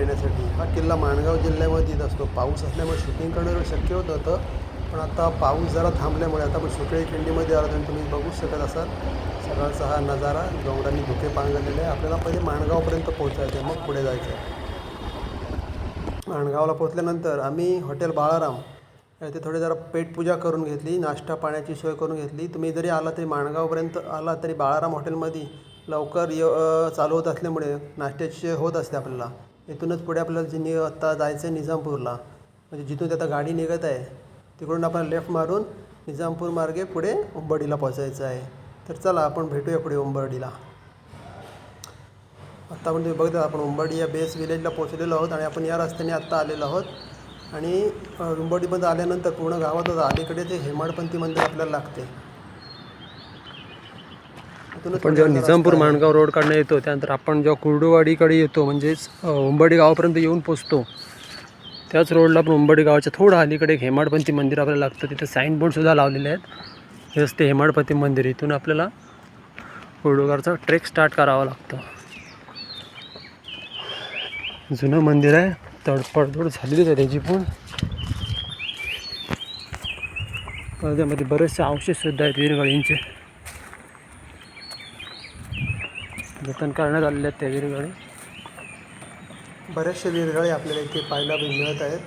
किल्ल्याला देण्यासाठी हा किल्ला माणगाव जिल्ह्यामध्ये असतो. पाऊस असल्यामुळे शूटिंग करणं शक्य होत होतं पण आता पाऊस जरा थांबल्यामुळे आता आपण सुकळी खिंडीमध्ये आलो तर तुम्ही बघू शकत असाल. सकाळचा हा नजारा डोंगरांनी धुके पांगलेले आहे. आपल्याला पहिले माणगावपर्यंत पोहोचायचं आहे. मग पुढे जायचं आहे. माणगावला पोहोचल्यानंतर आम्ही हॉटेल बाळाराम येथे थोडी जरा पेटपूजा करून घेतली नाश्ता पाण्याची सोय करून घेतली. तुम्ही जरी आला तरी माणगावपर्यंत आला तरी बाळाराम हॉटेलमध्ये लवकर य चालू होत असल्यामुळे नाश्त्याची सोय होत असते आपल्याला. इथूनच पुढे आपल्याला जे नि आत्ता जायचं आहे निजामपूरला म्हणजे जिथून आता गाडी निघत आहे तिकडून आपण लेफ्ट मारून निजामपूर मार्गे पुढे उंबरडीला पोचायचं आहे. तर चला आपण भेटूया पुढे उंबर्डीला. आत्ता म्हणजे तुम्ही आपण उंबडी या बेस विलेजला पोहोचलेलो आहोत आणि आपण या रस्त्याने आत्ता आलेलो आहोत. आणि उंबडीमध्ये आल्यानंतर पूर्ण गावातच अलीकडे ते हेमाडपंथी मंदिर आपल्याला लागते. पण आपण जेव्हा निजामपूर माणगाव रोडकडनं येतो त्यानंतर आपण जेव्हा कुर्डुवाडीकडे येतो म्हणजेच उंबडी गावापर्यंत येऊन पोचतो त्याच रोडला आपण उंबडी गावाच्या थोडं अलीकडे एक हेमाडपंथी मंदिर आपल्याला लागतं. तिथे साईनबोर्डसुद्धा लावलेले आहेत. हे असते हेमाडपंथी मंदिर. इथून आपल्याला कुर्डुगारचा ट्रेक स्टार्ट करावा लागतो. जुनं मंदिर आहे. तडपडतोड झालेलीच आहे त्याची पण. पण त्यामध्ये बरेचसे अवशेषसुद्धा आहेत वीरगळींचे. जतन करण्यात आलेले आहेत त्या वीरगळी बरेचसे विरगळे आपल्याला इथे पाहायला बी मिळत आहेत.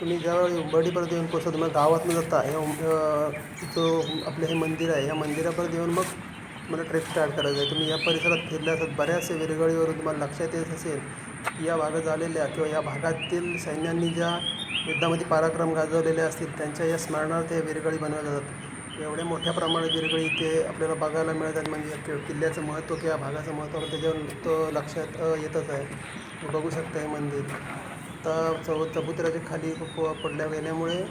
तुम्ही ज्यावेळी उंबरडीपर्यंत येऊन पोचता तुम्हाला गावातनं जाता या जो आपलं हे मंदिर आहे या मंदिरापर्यंत येऊन मग मला ट्रेक स्टार्ट करायचं आहे. तुम्ही या परिसरात फिरले असतात बऱ्याचशा विरगळीवरून तुम्हाला लक्षात येत असेल की या भागात आलेल्या किंवा या भागातील सैन्यांनी ज्या युद्धामध्ये पराक्रम गाजवलेले असतील त्यांच्या या स्मरणार्थ या विरगळी बनवल्या जातात. एवढ्या मोठ्या प्रमाणात विरगळी इथे आपल्याला बघायला मिळतात म्हणजे कि- किल्ल्याचं महत्त्व किंवा भागाचं महत्त्व त्याच्यावर तो लक्षात येतच आहे. तुम्ही बघू शकता हे मंदिर. आता चौ चबुतऱ्याच्या खाली पडल्या गेल्यामुळे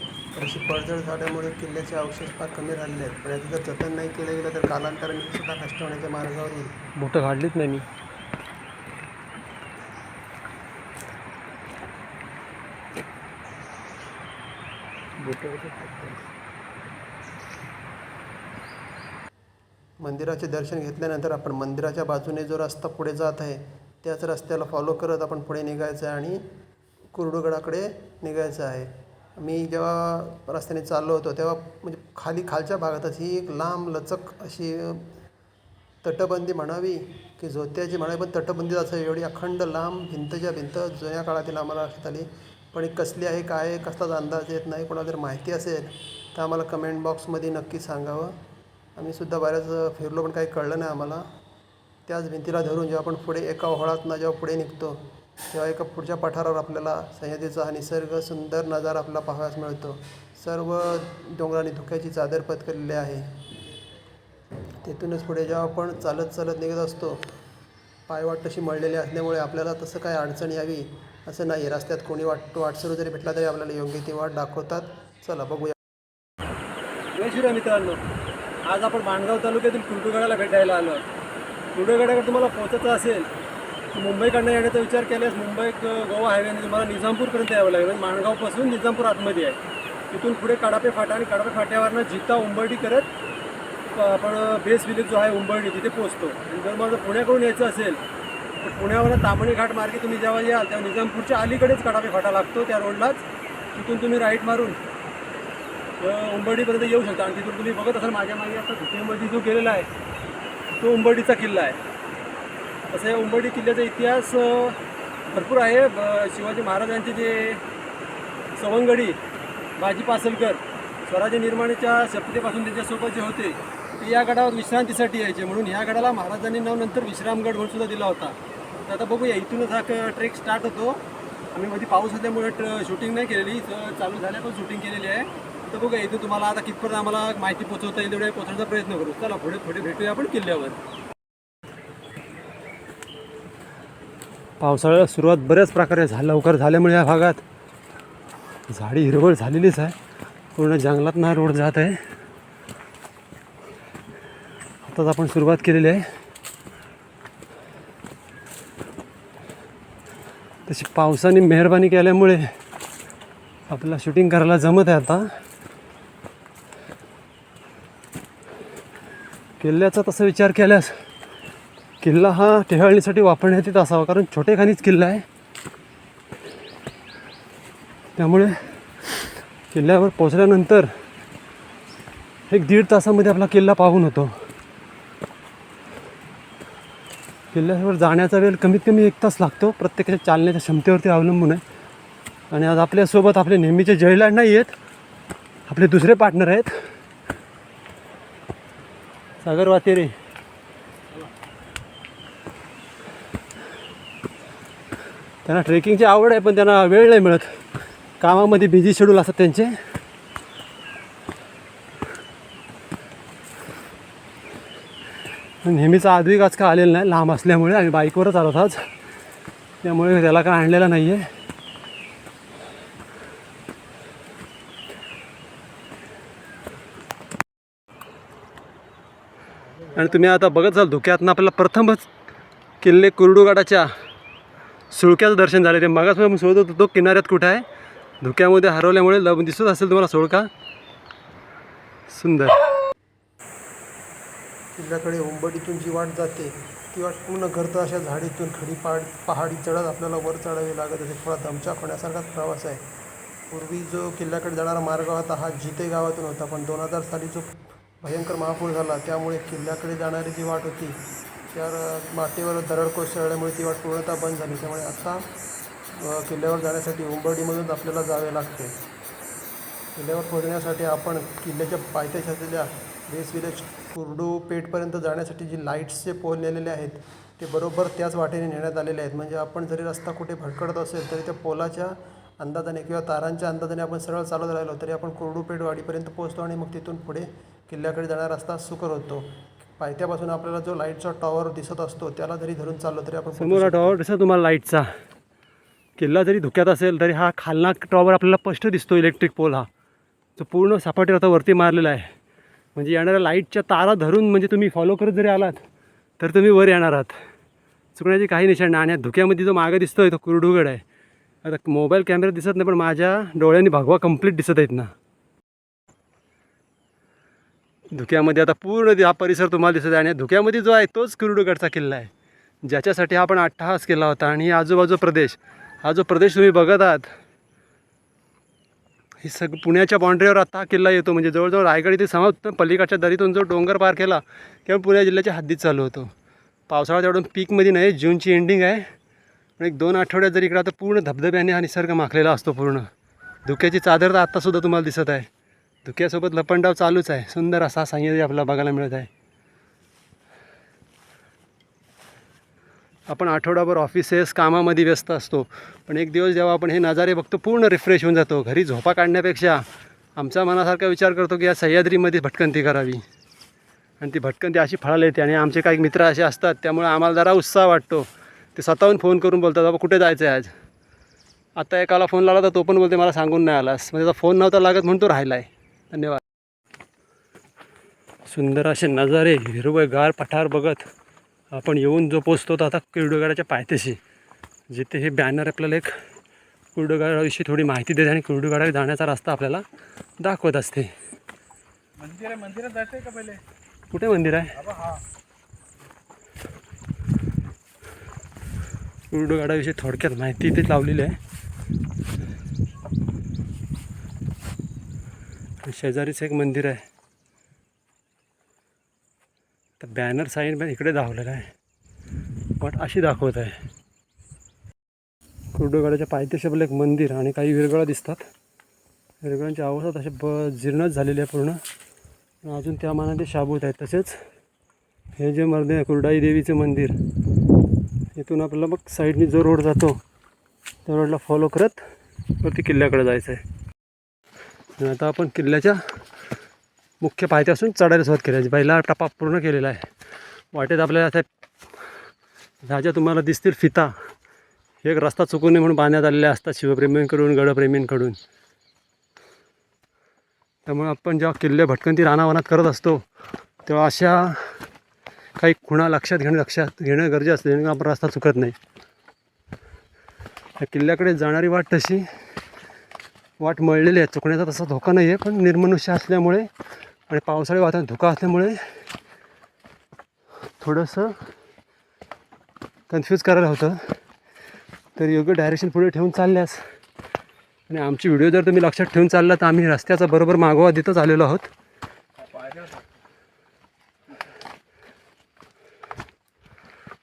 अशी पडझड झाल्यामुळे किल्ल्याचे अवशेष फार कमी राहिलेले आहेत. पण याचं जर जतन नाही केलं गेलं तर कालांतराने सुद्धा नष्ट होण्याच्या मार्गावर येईल. बोटं काढलीच नाही मी. मंदिराचे दर्शन घेतल्यानंतर आपण मंदिराच्या बाजूने जो रस्ता पुढे जात आहे त्याच रस्त्याला फॉलो करत आपण पुढे निघायचं आहे आणि कुर्डुगडाकडे निघायचं आहे. मी जेव्हा रस्त्याने चाललो होतो तेव्हा म्हणजे खाली खालच्या भागातच ही एक लांब लचक अशी तटबंदी म्हणावी की झोत्याची म्हणावी पण तटबंदी असावी एवढी अखंड लांब भिंतच्या भिंत जुन्या काळातील आम्हाला लक्षात आली. पण कसली आहे काय आहे कसलाच अंदाज येत नाही. कोणाला जर माहिती असेल तर आम्हाला कमेंट बॉक्समध्ये नक्की सांगावं. आम्ही सुद्धा बऱ्याच फिरलो पण काही कळलं नाही आम्हाला. त्याच भिंतीला धरून जेव्हा आपण पुढे एका ओहळातनं जेव्हा पुढे निघतो तेव्हा एका पुढच्या पठारावर आपल्याला सह्याद्रीचा हा निसर्ग सुंदर नजारा आपल्याला पाहायला मिळतो. सर्व डोंगरांनी धुक्याची चादर पत्करलेली आहे. तिथूनच पुढे जेव्हा आपण चालत चालत निघत असतो पायवाट तशी मळलेली असल्यामुळे आपल्याला तसं काय अडचण यावी असं नाही. रस्त्यात कोणी वाट वाटसरू जरी भेटला तरी आपल्याला योग्य ती वाट दाखवतात. चला बघूया. मित्रांनो. आज आपण माणगाव तालुक्यातील कुर्डुगडाला भेटायला आलो. कुंटुगडाकडे तुम्हाला पोहोचायचं असेल तर मुंबईकडनं येण्याचा विचार केल्यास मुंबई गोवा हायवेने तुम्हाला निजामपूरपर्यंत यावं लागेल. म्हणजे माणगावपासून निजामपूर आतमध्ये आहे. तिथून पुढे कडापे फाटा आणि कडापे फाट्यावरनं जिता उंबर्डी करत आपण बेस विलेज जो आहे उंबरडी तिथे पोहोचतो. आणि जर मला पुण्याकडून यायचं असेल तर पुण्यावरनं तांबणी घाट मार्गे तुम्ही जेव्हा याल तेव्हा निजामपूरच्या अलीकडेच कडापे फाटा लागतो त्या रोडलाच तिथून तुम्ही राईट मारून उंबर्डीपर्यंत येऊ शकता. आणि तिथून तुम्ही बघत असाल माझ्या मागे आता धुक्यामध्ये जो गेलेला आहे तो उंबर्डीचा किल्ला आहे. तसं या उंबर्डी किल्ल्याचा इतिहास भरपूर आहे. ब- शिवाजी महाराजांचे जे सवंगडी बाजी पासलकर स्वराज्य निर्माणाच्या शपथेपासून त्यांच्यासोबत जे होते ते या गडावर विश्रांतीसाठी यायचे. म्हणून ह्या गडाला महाराजांनी नाव नंतर विश्रामगड म्हणून सुद्धा दिला होता. तर आता बघूया इथूनच हा ट्रेक स्टार्ट होतो. आम्ही मध्ये पाऊस असल्यामुळे शूटिंग नाही केलेली. चालू झाल्यापासून शूटिंग केलेली आहे. तर बघा इथे तुम्हाला आता कितपर्यंत आम्हाला माहिती पोहोचवता येईल तेवढे पोहोचण्याचा प्रयत्न करू. चला पुढे पुढे भेटूया आपण किल्ल्यावर. पावसाळ्याला सुरुवात बऱ्याच प्रकारे झा लवकर झाल्यामुळे या भागात झाडी हिरवळ झालेलीच आहे. पूर्ण जंगलात ना रोड जात आहे. आताच आपण सुरुवात केलेली आहे. तशी पावसाने मेहरबानी केल्यामुळे आपल्याला शूटिंग करायला जमत आहे आता. किल्ल्याचा तसा विचार केल्यास किल्ला हा टेहळणीसाठी वापरण्यात येत असावा कारण छोटेखानीच किल्ला आहे. त्यामुळे किल्ल्यावर पोचल्यानंतर एक दीड तासामध्ये आपला किल्ला पाहून होतो. किल्ल्यावर जाण्याचा वेळ कमीत कमी एक तास लागतो. प्रत्येकाच्या चालण्याच्या क्षमतेवरती अवलंबून आहे. आणि आज आपल्यासोबत आपले नेहमीचे जयलाड नाही आहेत आपले दुसरे पार्टनर आहेत. सागर वातेरे. त्यांना ट्रेकिंगची आवड आहे पण त्यांना वेळ नाही मिळत. कामामध्ये बिझी शेड्यूल असतात त्यांचे. नेहमीचा आधविक आज का आलेला नाही लांब असल्यामुळे आम्ही बाईकवरच आलो आज. त्यामुळे त्याला काय आणलेला नाही आहे आणि तुम्ही आता बघत जाल धुक्यातनं आपल्याला प्रथमच किल्ले कुरडूगाडाच्या सुळक्याचं दर्शन झाले. ते मागास मी शोधत होतो तो किनाऱ्यात कुठं आहे? धुक्यामध्ये हरवल्यामुळे लब दिसत असेल तुम्हाला सोळका सुंदर. किल्ल्याकडे उंबडीतून जी वाट जाते. ती वाट पूर्ण घरतं अशा झाडीतून खडी पहाड पहाडी चढत आपल्याला वर चढावी लागत असे थोडा दमचा होण्यासारखाच प्रवास आहे. पूर्वी जो किल्ल्याकडे जाणारा मार्ग होता हा जिते गावातून होता पण दोन हजार साली जो भयंकर महापूर झाला. त्यामुळे किल्ल्याकडे जाणारी जी वाट होती त्या मातीवर दरड कोसळल्यामुळे ती वाट पूर्णतः बंद झाली. त्यामुळे आत्ता किल्ल्यावर जाण्यासाठी उंबरडीमधूनच आपल्याला जावे लागते. किल्ल्यावर पोहोचण्यासाठी आपण किल्ल्याच्या पायथ्याशी असलेल्या बेस विलेज कुर्डू पेठपर्यंत जाण्यासाठी जी लाईट्सचे पोल नेलेले आहेत ते बरोबर त्याच वाटेने नेण्यात आलेले आहेत. म्हणजे आपण जरी रस्ता कुठे भटकडत असेल तरी त्या पोलाच्या अंदाजाने किंवा तारांच्या अंदाजाने आपण सरळ चालत राहिलो तरी आपण कुर्डू पेठ वाडीपर्यंत पोहोचतो आणि मग तिथून पुढे किल्ल्याकडे जाणारा रस्ता सुकर होतो. पायथ्यापासून आपल्याला जो लाईटचा टॉवर दिसत असतो त्याला जरी धरून चाललो तरी आपण समोर टॉवर दिसतो तुम्हाला लाईटचा किल्ला जरी धुक्यात असेल तरी हा खालना टॉवर आपल्याला स्पष्ट दिसतो इलेक्ट्रिक पोल हा. जो पूर्ण सपाटीवर आता वरती मारलेला आहे. म्हणजे येणाऱ्या लाईटच्या तारा धरून म्हणजे तुम्ही फॉलो करत जरी आलात तर तुम्ही वर येणार आहात. चुकण्याची काही निशाण नाही. आणि धुक्यामध्ये जो मागं दिसतोय तो कुरडुगड आहे. आता मोबाईल कॅमेरा दिसत नाही पण माझ्या डोळ्यांनी भगवा कंप्लीट दिसत आहेत ना. धुक्यामध्ये आता पूर्ण हा परिसर तुम्हाला दिसत आहे आणि धुक्यामध्ये जो आहे तोच किरुडगडचा किल्ला आहे. ज्याच्यासाठी आपण अट्टहास केला होता आणि आजूबाजू प्रदेश हा जो प्रदेश तुम्ही बघत आहात ही सग पुण्याच्या बाउंड्रीवर आता हा किल्ला येतो. म्हणजे जवळजवळ रायगड इथे समाप्त पलीकडच्या दरीतून जो डोंगर पार केला तेव्हा पुणे जिल्ह्याच्या हद्दीत चालू होतो. पावसाळा तेवढून पीकमध्ये नाही जूनची एंडिंग आहे. पण एक दोन आठवड्यात जर इकडे आता पूर्ण धबधब्याने हा निसर्ग माखलेला असतो पूर्ण. धुक्याची चादर तर आत्तासुद्धा तुम्हाला दिसत आहे. धुक्यासोबत लपंडाव चालूच आहे. सुंदर असा संयोज आपल्याला बघायला मिळत आहे. आपण आठवडाभर ऑफिसेस कामामध्ये व्यस्त असतो. पण एक दिवस जेव्हा आपण हे नजारे बघतो पूर्ण रिफ्रेश होऊन जातो. घरी झोपा काढण्यापेक्षा आमच्या मनासारखा विचार करतो की या सह्याद्रीमध्ये भटकंती करावी. आणि ती भटकंती अशी फळाला येते आणि आमचे काही मित्र असे असतात त्यामुळे आम्हाला जरा उत्साह वाटतो. ते स्वतःहून फोन करून बोलतात बाबा कुठे जायचं आहे आज? आता एकाला फोन लावला तर तो पण बोलते मला सांगून नाही आलास. म्हणजे त्याचा फोन नव्हता लागत म्हणून तो राहिला आहे धन्यवाद. सुंदर असे नजारे हिरवं गार पठार बघत आपण येऊन जो पोचतो तो आता कुर्डुगाडाच्या पायथ्याशी. जिथे हे बॅनर आपल्याला एक कुर्डुगाडाविषयी थोडी माहिती देते आणि कुर्डुगाडा जाण्याचा रस्ता आपल्याला दाखवत असते. मंदिर आहे मंदिरात जायचंय का पहिले? कुठे मंदिर आहे? हा. कुर्डुगाडाविषयी थोडक्यात माहिती इथे लावलेली आहे आणि शेजारीच एक मंदिर आहे. तर बॅनर साईन पण इकडे दाखवलेला आहे. पण अशी दाखवत आहे. कुर्डोगडाच्या पायथ्याशी एक मंदिर आणि काही विरगळा दिसतात. विरगळांची अवस्था तसे ब जीर्णच झालेली आहे पूर्ण. अजून त्या मानाने शाबूत आहेत तसेच हे जे मर्दे कुर्डाई देवीचं मंदिर इथून आपल्याला मग साईडनी जो रोड जातो त्या रोडला फॉलो करत वरती किल्ल्याकडे जायचं आहे आणि आता आपण किल्ल्याच्या मुख्य पायथ्यापासून चढायला सुरुवात केली पहिला टप्पा पूर्ण केलेला आहे. वाटेत आपल्याला त्या ह्याच्या तुम्हाला दिसतील फिता हे एक रस्ता चुकू नये म्हणून बांधण्यात आलेले असतात शिवप्रेमींकडून गडप्रेमींकडून. त्यामुळे आपण जेव्हा किल्ले भटकंती रानावनात करत असतो तेव्हा अशा काही खुणा लक्षात घेणं लक्षात घेणं गरजेचं असते जेणेकरून आपण रस्ता चुकत नाही. या किल्ल्याकडे जाणारी वाट तशी वाट मळलेली आहे. चुकण्याचा तसा धोका नाही आहे पण निर्मनुष्य असल्यामुळे आणि पावसाळी वातावरण धोका असल्यामुळे थोडंसं कन्फ्यूज करायला होतं. तर योग्य डायरेक्शन पुढे ठेवून चालल्यास आणि आमची व्हिडिओ जर तुम्ही लक्षात ठेवून चालला तर आम्ही रस्त्याचा बरोबर मागोवा देतच आलेलो आहोत.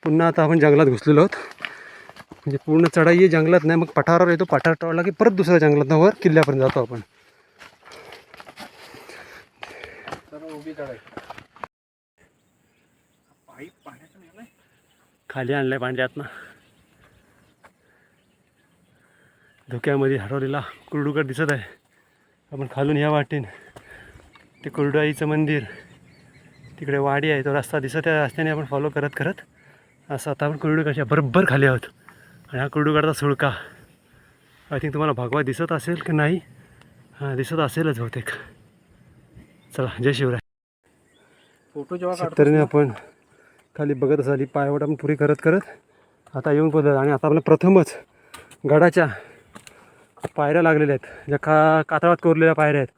पुन्हा आता आपण जंगलात घुसलेलो आहोत. म्हणजे पूर्ण चढाई आहे जंगलात नाही मग पठारावर येतो. पठार टळला की परत दुसऱ्या जंगलात वर किल्ल्यापर्यंत जातो आपण. खाली आणलं आहे पांड्यातनं धुक्यामध्ये हरवलेला कुरडुकर दिसत आहे. आपण खालून या वाटेन. ते कुरडाईचं मंदिर. तिकडे वाडी आहे तो रस्ता दिसत आहे. रस्त्याने आपण फॉलो करत करत असं आता आपण कुरडुकरच्या बरोबर खाली आहोत. आणि हा कुरडुकरचा सुळका. आय थिंक तुम्हाला भगवा दिसत असेल की नाही? हां दिसत असेलच बहुतेक. चला जय शिवराय. फोटो जेव्हा शेतकऱ्याने आपण खाली बघत असाली पायवाट आपण पुरी करत करत आता येऊन पोहोचलो आणि आता आपल्या प्रथमच गडाच्या पायऱ्या लागलेल्या आहेत. ज्या का कातळात कोरलेल्या पायऱ्या आहेत.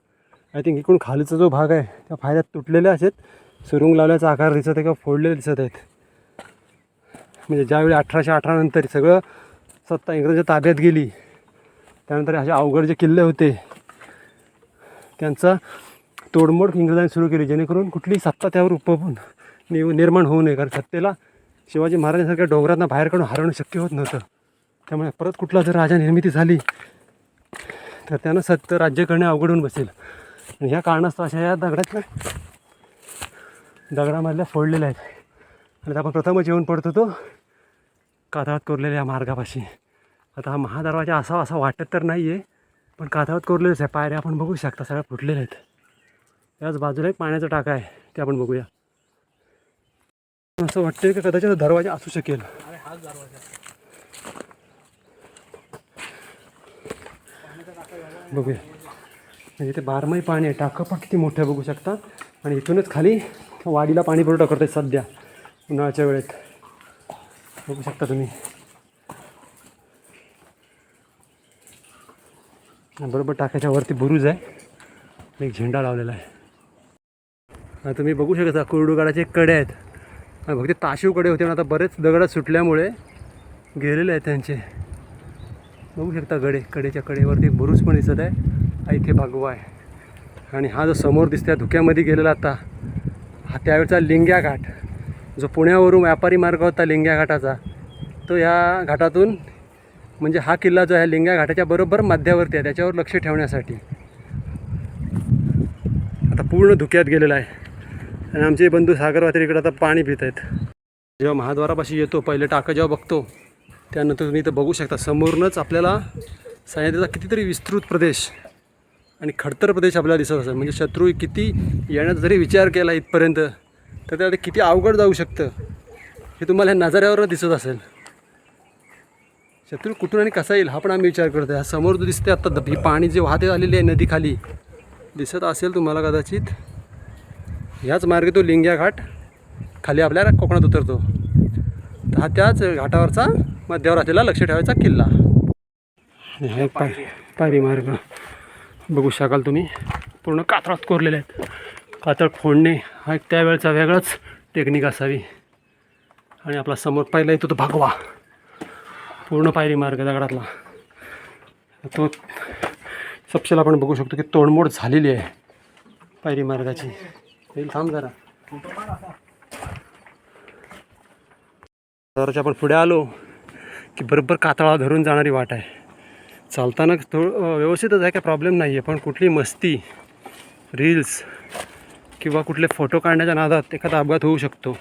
आय थिंक इकडून खालीचा जो भाग आहे त्या पायऱ्या तुटलेल्या आहेत सुरुंग लावल्याचा आकार दिसत आहे किंवा फोडलेले दिसत आहेत. म्हणजे ज्यावेळी अठराशे अठरा नंतर सगळं सत्ता इंग्रजांच्या ताब्यात गेली त्यानंतर असे अवघड जे किल्ले होते त्यांचा तोडमोड इंग्रजांनी सुरू केली जेणेकरून कुठली सत्ता त्यावर उपपून नि निर्माण होऊ नये. कारण सत्तेला शिवाजी महाराजांसारख्या डोंगरांना बाहेर काढून हरवणं शक्य होत नव्हतं. त्यामुळे परत कुठला जर राजा निर्मिती झाली तर त्यांना सत्य राज्य करणे अवघड होऊन बसेल. आणि ह्या कारणास्तव अशा या दगडात दगडामधल्या फोडलेल्या आहेत. आणि आपण प्रथमच येऊन पडतो तो कातळात कोरलेल्या मार्गापाशी. आता हा महादरवाजा असा असा वाटत तर नाही आहे पण कातळात कोरलेलेच आहे पायऱ्या आपण बघू शकता सगळ्या फुटलेल्या आहेत. त्याच बाजूला एक पाण्याचा टाका आहे ते आपण बघूया. असं वाटतंय की कदाचित दरवाजा असू शकेल. अरे हाच दरवाजा. बघूया. म्हणजे ते बारमाही पाणी आहे टाकं पण किती मोठं बघू शकता. आणि इथूनच खाली वाडीला पाणी पुरवठा करते सध्या. उन्हाळ्याच्या वेळेत. बघू शकता तुम्ही. बरोबर टाकाच्या वरती बुरुज आहे. एक झेंडा लावलेला आहे. तुम्ही बघू शकता कुरडुगाडाचे कडे आहेत. फक्त ताशीवकडे होते पण आता बरेच दगड सुटल्यामुळे गेलेले आहेत त्यांचे. बघू शकता गडे कडेच्या कडेवरती बुरुज पण दिसत आहे. हा इथे भगवा आहे. आणि हा जो समोर दिसतोय धुक्यामध्ये गेलेला आता हा त्यावेळचा लिंग्या घाट जो पुण्यावरून व्यापारी मार्ग होता लिंग्या घाटाचा तो या घाटातून म्हणजे हा किल्ला जो आहे लिंग्या घाटाच्या बरोबर मध्यावरती आहे त्याच्यावर लक्ष ठेवण्यासाठी. आता पूर्ण धुक्यात गेलेला आहे. आणि आमचे बंधू सागरवात्री इकडे आता पाणी पित आहेत. जेव्हा महाद्वारापाशी येतो पहिले टाकं जेव्हा बघतो त्यानंतर तुम्ही इथं बघू शकता समोरूनच आपल्याला सह्याद्रीचा कितीतरी विस्तृत प्रदेश आणि खडतर प्रदेश आपल्याला दिसत असेल. म्हणजे शत्रू किती येण्याचा जरी विचार केला इथपर्यंत तर त्याला किती अवघड जाऊ शकतं हे तुम्हाला ह्या नजाऱ्यावर दिसत असेल. शत्रू कुठून आणि कसा येईल हा पण आम्ही विचार करतो हा समोर जो दिसते आत्ता ही पाणी जे वाहते आलेली आहे नदीखाली दिसत असेल तुम्हाला कदाचित. ह्याच मार्गे तो लिंग्या घाट खाली आपल्या कोकणात उतरतो. तर हा त्याच घाटावरचा मध्यावर असलेला लक्ष ठेवायचा किल्ला. आणि हा पायरी मार्ग बघू शकाल तुम्ही. पूर्ण कातरात कोरलेले आहेत. कातळ फोडणे हा एक त्यावेळचा वेगळाच टेक्निक असावी. आणि आपला समोर पहिला येतो तो भगवा. पूर्ण पायरी मार्ग दगडातला. तो सपशेला आपण बघू शकतो की तोडमोड झालेली आहे पायरी मार्गाची. येईल थांब जरा. जराच्या आपण पुढे आलो की बरोबर कातळा धरून जाणारी वाट आहे. चालताना थोडं व्यवस्थितच आहे काय प्रॉब्लेम नाही आहे पण कुठली मस्ती रील्स किंवा कुठले फोटो काढण्याच्या नादात एखादा अपघात होऊ शकतो.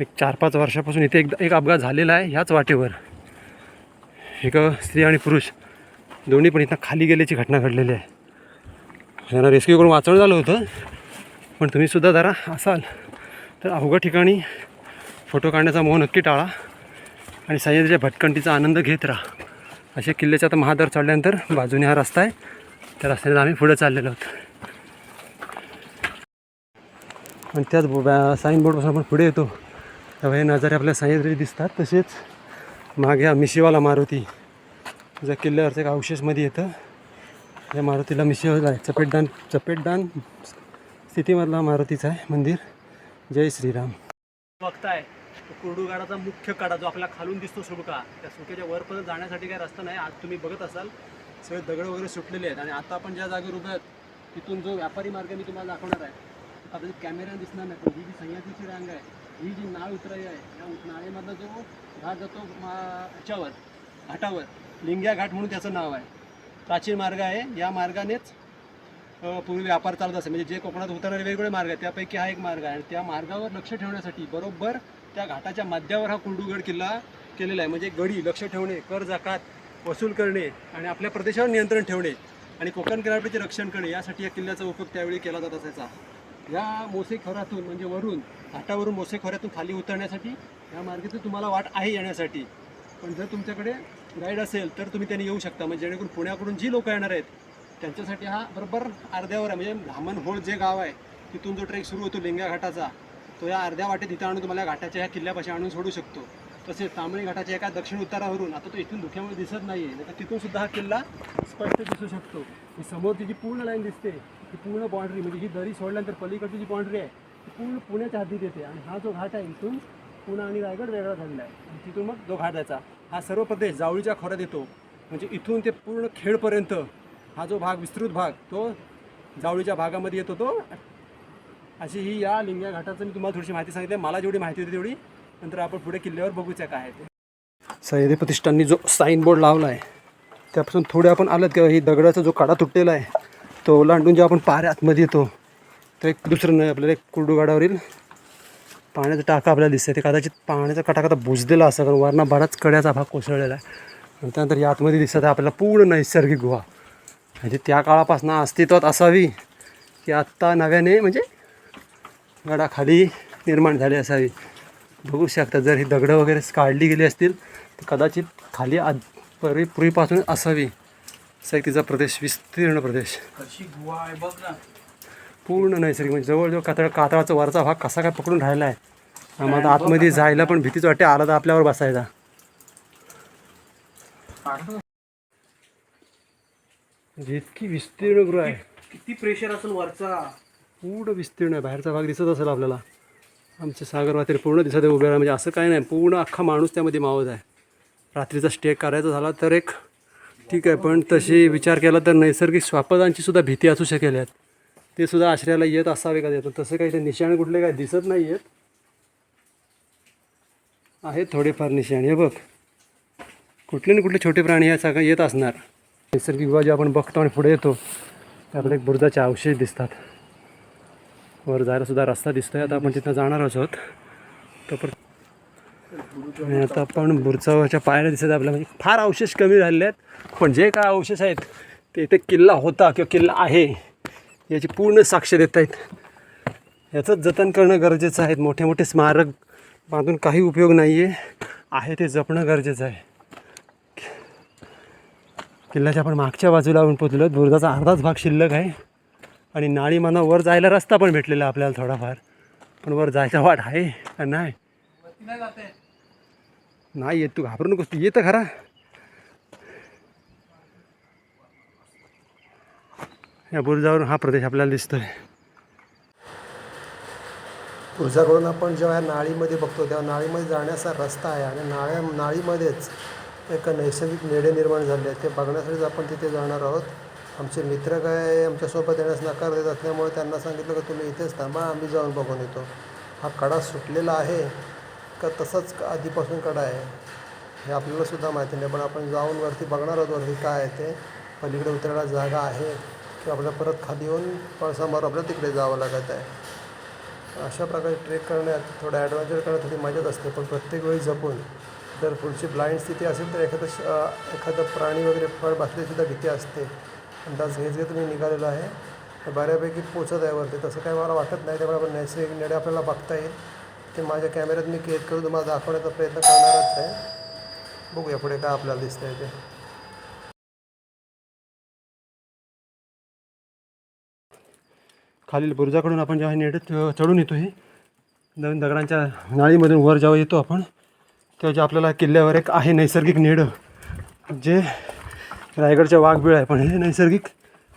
एक चार पाच वर्षापासून इथे एक एक अपघात झालेला आहे ह्याच वाटेवर. एक स्त्री आणि पुरुष दोन्ही पण इथं खाली गेल्याची घटना घडलेली आहे. त्यांना रेस्क्यू करून वाचवणं झालं होतं पण तुम्हीसुद्धा जरा असाल तर अवघड ठिकाणी फोटो काढण्याचा मोह नक्की टाळा आणि सह्याद्रीच्या भटकंटीचा आनंद घेत राहा. असे किल्ल्याच्या आता महादर चढल्यानंतर बाजूने हा रस्ता आहे. त्या रस्त्याने आम्ही पुढे चाललेलो आहोत. आणि त्याच साईन बोर्डपासून आपण पुढे येतो. तेव्हा हे नजारे आपल्या सह्याद्री दिसतात. तसेच मागे हा मिशीवाला मारुती ज्या किल्ल्यावरचं एक अवशेषमध्ये येतं. या मारुतीला मिशीवाला आहे. चपेटदान चपेटदान स्थितीमधला मारुतीचा आहे मंदिर. जय श्रीराम. बघताय तो कुर्डुगाडाचा मुख्य कडा जो आपल्याला खालून दिसतो सुडका त्या सुकेच्या वरपर्यंत जाण्यासाठी काही रस्ता नाही. आज तुम्ही बघत असाल सगळे दगड वगैरे सुटलेले आहेत. आणि आता आपण ज्या जागेवर उभे आहेत तिथून जो व्यापारी मार्ग मी तुम्हाला दाखवणार आहे आता कॅमेरा दिसणार नाही पण ही जी सह्याद्रीची रांग आहे ही जी नाळ उतराई आहे या नाळेमधला जो घाट जातो मा- ह्याच्यावर घाटावर लिंग्या घाट म्हणून त्याचं नाव आहे. प्राचीन मार्ग आहे. या मार्गानेच पूर्वी व्यापार चालत असे म्हणजे जे कोकणात उतरणारे वेगवेगळे मार्ग आहेत त्यापैकी हा एक मार्ग आहे. आणि त्या मार्गावर लक्ष ठेवण्यासाठी बरोबर त्या घाटाच्या मध्यावर हा कुंडूगड किल्ला केलेला आहे. म्हणजे गडी लक्ष ठेवणे कर जाकात वसूल करणे आणि आपल्या प्रदेशावर नियंत्रण ठेवणे आणि कोकण किनारपट्टीचे रक्षण करणे यासाठी या किल्ल्याचा उपयोग त्यावेळी केला जात असायचा. या मोसे खोऱ्यातून म्हणजे वरून घाटावरून मोसे खोऱ्यातून खाली उतरण्यासाठी या मार्गातून तुम्हाला वाट आहे येण्यासाठी. पण जर तुमच्याकडे गाईड असेल तर तुम्ही त्यांनी येऊ शकता. म्हणजे जेणेकरून पुण्याकडून जी लोकं येणार आहेत त्यांच्यासाठी हा बरोबर अर्ध्यावर आहे. म्हणजे धामण होळ जे गाव आहे तिथून जो ट्रेक सुरू होतो लिंगा घाटाचा तो या अर्ध्या वाटेत इथं आणून तुम्हाला घाटाच्या ह्या किल्ल्यापाशी आणून सोडू शकतो. तसेच तांबळी घाटाच्या एका दक्षिण उत्तरावरून आता तो इथून धुक्यामुळे दिसत नाही आहे तर तिथून सुद्धा हा किल्ला स्पष्ट दिसू शकतो. ही समोर जी पूर्ण लाईन दिसते ती पूर्ण बाँड्री म्हणजे ही दरी सोडल्यानंतर पलीकडची जी बाँड्री आहे ती पूर्ण पुण्याच्या हद्दीत येते. आणि हा जो घाट आहे इथून पुणे आणि रायगड वेगळा झालेला आहे. आणि तिथून मग जो घाट जायचा हा सर्व प्रदेश जावळीच्या खोऱ्यात येतो. म्हणजे इथून ते पूर्ण खेडपर्यंत हा जो भाग विस्तृत भाग तो जावळीच्या भागामध्ये येतो तो अशी ही या लिंग्या घाटाचं मी तुम्हाला थोडीशी माहिती सांगितली. मला जेवढी माहिती होती तेवढी नंतर आपण पुढे किल्ल्यावर बघूच्या काय ते. सह्याद्री प्रतिष्ठाननी जो साईन बोर्ड लावला आहे त्यापासून थोडे आपण आलं किंवा ही दगडाचा जो कडा तुटलेला आहे तो ओलांडून जेव्हा आपण पाऱ्या आतमध्ये येतो तर एक दुसरं नाही आपल्याला एक कुर्डुगाडावरील पाण्याचा टाका आपल्याला दिसतं ते कदाचित पाण्याचा कटाका आता बुजलेला असं कारण वरना बराच कड्याचा भाग कोसळलेला आहे. आणि त्यानंतर या आतमध्ये दिसत आहे आपल्याला पूर्ण नैसर्गिक गुहा. म्हणजे त्या काळापासून अस्तित्वात असावी की आत्ता नव्याने म्हणजे गडाखाली निर्माण झाली असावी. बघू शकता जर ही दगडं वगैरे काढली गेली असतील तर कदाचित खाली आद पूर्वी पूर्वीपासून असावी. असा एक तिचा प्रदेश विस्तीर्ण प्रदेश. पूर्ण नैसर्गिक म्हणजे जवळजवळ कातळ कातळाचा वरचा भाग कसा काय पकडून राहिला आहे आम्हाला आतमध्ये जायला पण भीतीच वाटते आला तर आपल्यावर बसायचा. इतकी विस्तीर्ण गृह आहे. किती प्रेशर असेल वरचा. पूर्ण विस्तीर्ण आहे बाहेरचा भाग दिसत असेल आपल्याला. आमचे सागर वातेर पूर्ण दिसत उभे राहा. म्हणजे असं काही नाही. पूर्ण अख्खा माणूस त्यामध्ये मावत आहे. रात्रीचा स्टे करायचा झाला तर एक ठीक आहे. पण तशी विचार केला तर नैसर्गिक स्वापदांची सुद्धा भीती असू शकेल यात. ते सुद्धा आश्रयाला येत असावे का त्यात तसं काही ते निशाणे कुठले काय दिसत नाही आहेत. आहेत थोडेफार निशाण. हे बघ. कुठले ना कुठले छोटे प्राणी या सगळं येत असणार. नैसर्गिक विभाग आपण बघतो आणि पुढे येतो. त्याकडे एक बुरजाचे अवशेष दिसतात. वर जायला सुद्धा रस्ता दिसतोय. आता आपण तिथं जाणारच आहोत. तर आणि आता आपण बुरचावरच्या पायऱ्या दिसत आपल्या म्हणजे फार अवशेष कमी झालेले आहेत. पण जे काय अवशेष आहेत ते इथे किल्ला होता किंवा किल्ला आहे याची पूर्ण साक्ष देत आहेत. याचंच जतन करणं गरजेचं आहे. मोठे मोठे स्मारक बांधून काही उपयोग नाही आहे आहे ते जपणं गरजेचं आहे. किल्ल्याच्या आपण मागच्या बाजूला आपण पोचलो बुरुजाचा अर्धाच भाग शिल्लक आहे. आणि नाळी म्हणा वर जायला रस्ता पण भेटलेला आपल्याला थोडाफार. पण वर जायचा वाट आहे का नाही? नाही येत तू घाबरू नकोस तू येतं खरा. या बुरुजावरून हा प्रदेश आपल्याला दिसतोय. बुरुजाकडून आपण जेव्हा या नाळीमध्ये बघतो तेव्हा नाळीमध्ये जाण्याचा रस्ता आहे आणि नाळ्या नाळीमध्येच एक नैसर्गिक नेडे निर्माण झाले आहेत. ते बघण्यासाठीच आपण तिथे जाणार आहोत. आमचे मित्र काय आमच्यासोबत येण्यास नकार देत असल्यामुळे त्यांना सांगितलं की तुम्ही इथेच थांबा आम्ही जाऊन बघून येतो. हा कडा सुटलेला आहे का तसंच आधीपासून कडा आहे हे आपल्याला सुद्धा माहिती नाही. पण आपण जाऊन वरती बघणार आहोत वरती काय आहे ते. पलीकडे उतरायला जागा आहे की आपल्याला परत खाली येऊन पळसामार आपल्याला तिकडे जावं लागत आहे. अशा प्रकारे ट्रेक करण्यात थोडं ॲडव्हेंचर करण्यात थोडी मजाच असते. पण प्रत्येक वेळी जपून जर पुढची ब्लाइंड स्थिती असेल तर एखादं श एखादं प्राणी वगैरे फळ सुद्धा भीती असते. अंदाज घेत घेत मी निघालेलो आहे. तर बऱ्यापैकी पोचत आहे वरती. तसं काही मला वाटत नाही. त्यामुळे आपण नैसर्गिक नेडे आपल्याला बघता येईल. ते माझ्या कॅमेऱ्यात मी कैद करून तुम्हाला दाखवण्याचा प्रयत्न करणारच आहे. बघूया पुढे काय आपल्याला दिसतंय ते. खालील बुरुजाकडून आपण जेव्हा नेट चढून येतो हे नवीन दगडांच्या नाळीमधून वर जेव्हा येतो आपण तेव्हा जे आपल्याला किल्ल्यावर एक आहे नैसर्गिक नेडं जे रायगडच्या वाघबिळ आहे पण हे नैसर्गिक.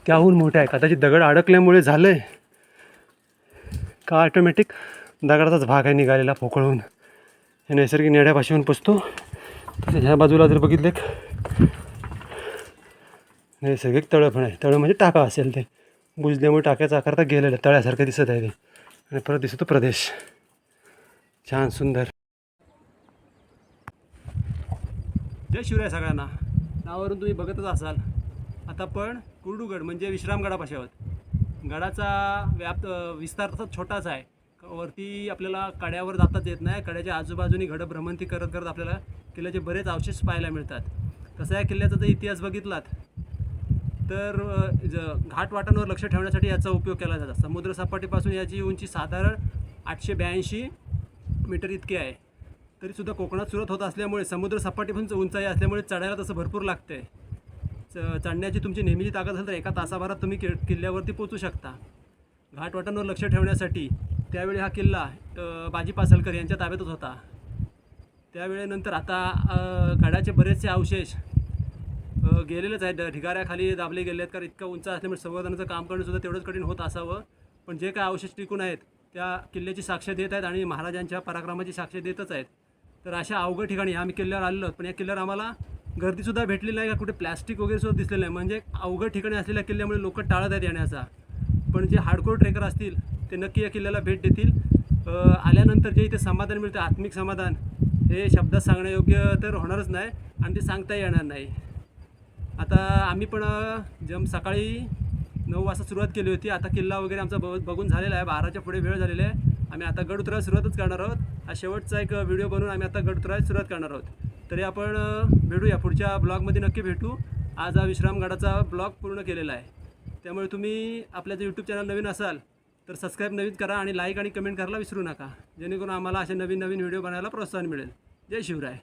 त्याहून मोठं आहे. कदाचित दगड अडकल्यामुळे झालं आहे का ऑटोमॅटिक दगडाचाच भाग आहे निघालेला पोकळून. हे नैसर्गिक नेड्यापाशीहून पुसतो. तसेच ह्या बाजूला जर बघितले नैसर्गिक तळं पण आहे. तळं म्हणजे टाका असेल ते. बुजल्यामुळे टाक्याचा आकार तर गेलेला तळ्यासारखं दिसत आहे ते. आणि परत दिसतो प्रदेश. छान सुंदर. जय शिवराय सगळ्यांना. नावावरून तुम्ही बघतच असाल. आता पण कुर्डूगड म्हणजे विश्रामगडापाशी आहोत. गडाचा व्याप विस्तार तसा छोटाच आहे. वरती आपल्याला कड्यावर जाताच येत नाही. कड्याच्या आजूबाजूनी घडं भ्रमंती करत करत आपल्याला किल्ल्याचे बरेच अवशेष पाहायला मिळतात. तसा या किल्ल्याचा जर इतिहास बघितलात तर ज ज घाटवाटांवर लक्ष ठेवण्यासाठी याचा उपयोग केला जातो. समुद्रसपाटीपासून याची उंची साधारण आठशे ब्याऐंशी मीटर इतकी आहे. तरीसुद्धा कोकणात सुरत होत असल्यामुळे समुद्रसपाटीपासून उंचाई असल्यामुळे चढायला तसं भरपूर लागते च चढण्याची तुमची नेहमीची ताकद असेल तर एका तासाभरात तुम्ही कि किल्ल्यावरती पोचू शकता. घाटवाटांवर लक्ष ठेवण्यासाठी त्यावेळी हा किल्ला बाजी पासलकर यांच्या ताब्यातच होता. त्यावेळेनंतर आता गडाचे बरेचसे अवशेष गेलेलेच आहेत. ढिगाऱ्याखाली दाबले गेले आहेत कारण इतका उंच असल्यामुळे संवर्धनाचं काम करणंसुद्धा तेवढंच कठीण होत असावं. पण जे काय अवशेष टिकून आहेत त्या किल्ल्याची साक्ष देत आहेत आणि महाराजांच्या पराक्रमाची साक्ष देतच आहेत. तर अशा अवघड ठिकाणी आम्ही किल्ल्यावर आलेलो पण या किल्ल्यावर आम्हाला गर्दीसुद्धा भेटली नाही का? कुठे प्लॅस्टिक वगैरे सुद्धा दिसलेलं नाही. म्हणजे अवघड ठिकाणी असलेल्या किल्ल्यामुळे लोक टाळत आहेत येण्याचा. पण जे हार्डकोर ट्रेकर असतील ते नक्की या किल्ल्याला भेट देतील. आल्यानंतर जे इथे समाधान मिळतं आत्मिक समाधान हे शब्दात सांगण्यायोग्य तर होणारच नाही आणि ते सांगता येणार नाही. आता आम्ही पण जम सकाळी नऊ वाजता सुरुवात केली होती. आता किल्ला वगैरे आमचा ब बघून झालेला आहे. बाराच्या पुढे वेळ झालेला आहे. आम्ही आता गड उतरायला सुरुवातच करणार आहोत. हा शेवटचा एक व्हिडिओ बनवून आम्ही आता गड उतरायला सुरुवात करणार आहोत. तरी आपण भेटूया. पुढच्या ब्लॉगमध्ये नक्की भेटू. आज हा विश्रामगडाचा ब्लॉग पूर्ण केलेला आहे. त्यामुळे तुम्ही आपल्या जर यूट्यूब चॅनल नवीन असाल तर सबस्क्राईब नवीन करा आणि लाईक आणि कमेंट करायला विसरू नका. जेणेकरून आम्हाला असे नवीन नवीन व्हिडिओ बनायला प्रोत्साहन मिळेल. जय शिवराय.